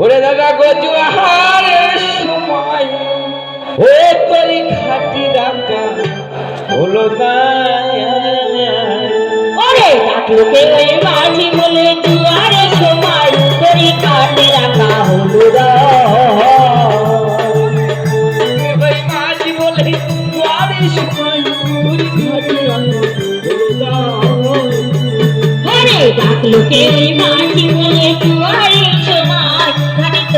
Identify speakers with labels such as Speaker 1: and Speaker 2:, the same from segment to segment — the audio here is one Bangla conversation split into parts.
Speaker 1: ওরে দাদা গজু আহারের সময়। ও তরি খাটি ডাকা হলো
Speaker 2: ওরে ডাকলোকে ওই মাঝি বলে দুয়ারে সময়, তোরি
Speaker 1: বলে খাটি ডাকা হলো
Speaker 2: ওই মাঝি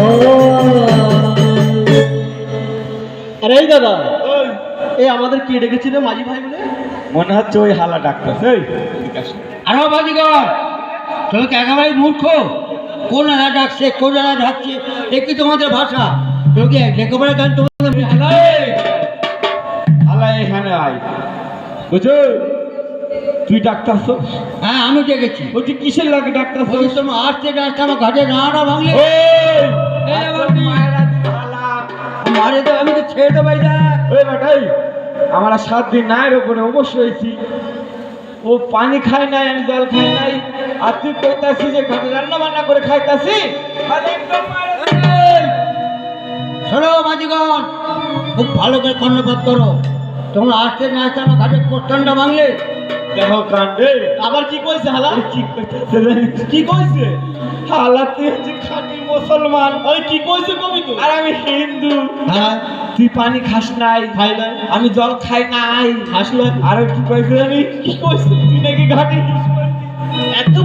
Speaker 2: হলো।
Speaker 3: আরে দাদা এই। আমাদের কে ডেকেছিল? মাঝি ভাই বলে?
Speaker 1: মনে হচ্ছে ওই হালা ডাক্তার। এই
Speaker 4: আরও বাজিগর তুমি কি একেবারে মূর্খ? কোন আনা ডাকছে কোন আনা ডাকছে এ কি তোমাদের ভাষা? তুমি কি একেবারে গান তোমাদের
Speaker 1: হালা এখানে আয়। বুঝছ তুই ডাক্তার
Speaker 4: হ্যাঁ আমি দেখেছি
Speaker 1: বলছি কিসের লাগে ডাক্তার
Speaker 4: বলছি তোমার আসতে আসতে আমার ঘাটে না না ভাঙলে মারে তো আমি তো ছেড়ে দেবো।
Speaker 1: বেটাই আমরা সাত দিন নায়ের উপরে অবশ্য হয়েছি। ও পানি খায় নাই আমি জল খাই নাই। আর তুই কইতাছি যে ঘরে রান্না বান্না করে খাইতাছি
Speaker 4: শোনো মাঝিগণ খুব ভালো করে কর্ণপাত করো। তোমরা আসতে না আসতে আমার ঘাটে প্রচণ্ড ভাঙলে।
Speaker 1: দেহ কাণ্ডে
Speaker 3: আবার কি কইছে হালা?
Speaker 1: কি
Speaker 3: কইছে
Speaker 1: হালা তুই হচ্ছে খাঁটি মুসলমান।
Speaker 3: ওই কি কইছে কবি তো?
Speaker 1: আর আমি হিন্দু।
Speaker 4: হ্যাঁ?
Speaker 1: তুই পানি খাস নাই?
Speaker 3: খাই নাই।
Speaker 1: আমি জল খাই নাই।
Speaker 3: হাসলো
Speaker 1: আর কি কইছে আমি?
Speaker 3: কি কইছে?
Speaker 1: তুই নাকি ঘাটে
Speaker 3: এত